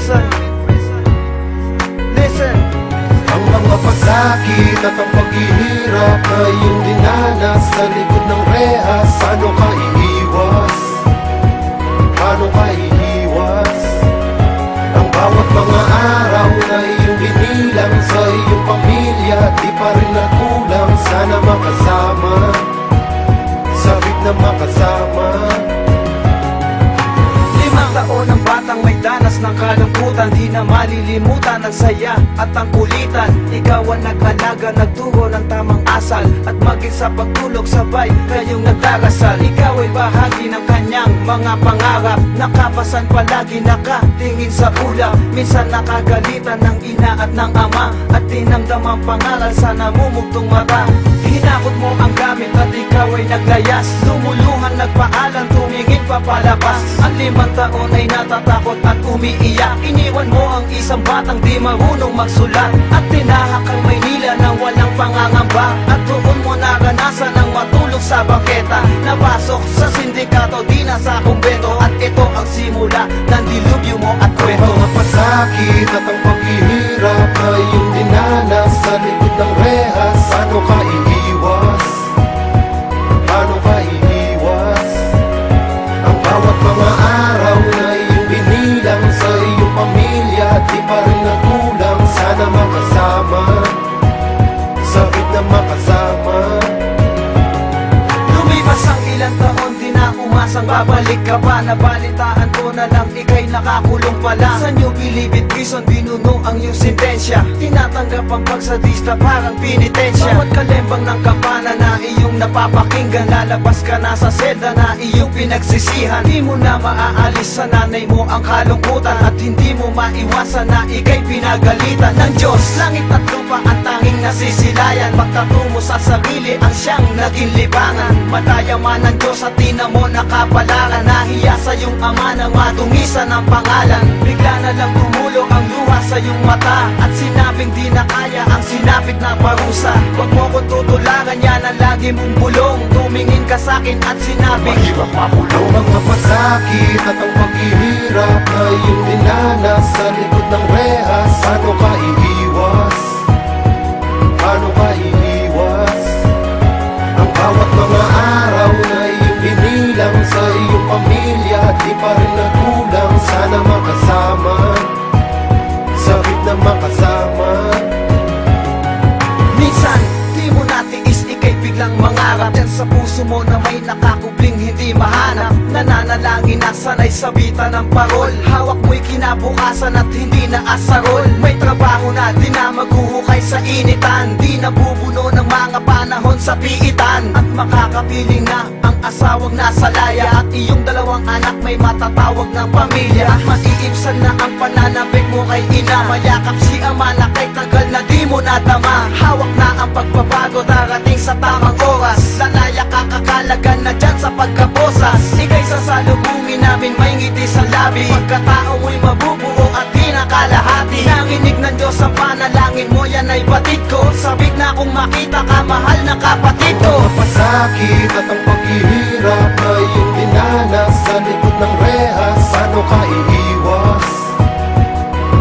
Listen. Listen. Ang mga pasakit at ang paghihirap ay iyong dinanas sa likod. Ang saya at ang kulitan. Ikaw ang nag-alaga, nagturo ng tamang asal. At maging sa pagtulog sabay kayong nagdarasal. Ikaw ay bahagi ng kanyang mga pangarap. Nakapasan palagi nakatingin sa ulap Minsan nakagalitan ng ina at ng ama. At dinamdam ang pangaral sa namumugtong mata. Hinakot mo ang gamit at ikaw ay naglayas limang taon ay natatakot at umiiyak. Iniwan mo ang isang batang di marunong magsulat. At tinahak ang Maynila ng walang pangangamba. At doon mo naranasan ang matulog sa bangketa. Napasok sa sindikato, di na sa At ito ang simula ng dilubyo mo at kwento. Mga pasakit at ang paghihirap Na na umasang babalik ka pa Nabalitaan ko na lang ikay nakakulong pala Sa New Bilibid Prison, binuno ang iyong sentensya. Tinatanggap ang pagsadista parang pinitensya Bawat kalembang ng kampana na iyong napapakinggan Lalabas ka na sa selda na iyong pinagsisihan. Di mo na maaalis sa nanay mo ang kalungkutan At hindi mo maiwasan na ikay pinagalitan ng Diyos. Langit at lupa ang tanging nasisilayan Pagkatungo sa sarili ang siyang naging libangan. Madaya man ng Diyos at di na mo nakapalaran Nahiya sa iyong ama na matungisan ang pangalan. Bigla na lang tumulo ang luha sa iyong mata. At sinabing di na kaya ang sinapit na parusa. Huwag mo ko tutularan yan ang lagi mong bulong. Tumingin ka sa'kin at sinabing Mahirap mapulong Mga pasakit at ang paghihirap Na iyong dinanas sa likod ng rehas. Paano ka? Diyan sa puso mo na may nakakubling hindi mahanap. Nananalangin na sanay sabitan ng parol. Hawak mo'y kinabukasan at hindi na asarol. May trabaho na di na maghuhukay sa initan. Di na bubuno ng mga panahon sa piitan. At makakapiling na ang asawang nasa laya. At iyong dalawang anak may matatawag ng pamilya. At maiibsan na ang pananabik mo kay ina. Mayakap si ama na kay tagal na di mo nadama namin may ngiti sa labi. Pagkatao mo'y mabubuo at di nakalahati Nanginig ng Diyos ang panalangin mo yan ay batid ko. Sabik na kung makita ka mahal na kapatid ko. Mga pasakit at ang paghihirap Na iyong dinanas sa likod ng rehas. Paano ka iiwas?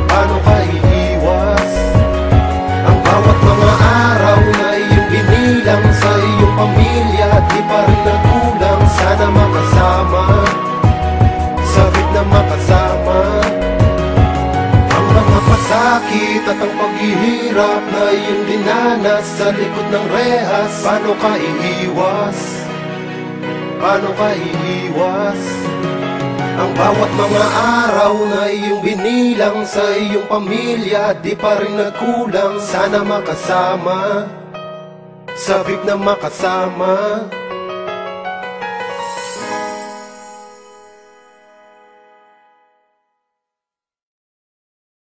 Paano ka iiwas? Ang bawat mga araw na iyong binilang Sa iyong pamilya Di pa rin paghihirap na iyong dinanas sa likod ng rehas Paano ka iiwas? Paano ka iiwas? Ang bawat mga araw na iyong binilang sa iyong pamilya Di pa rin nagkulang, sana makasama Sabik na makasama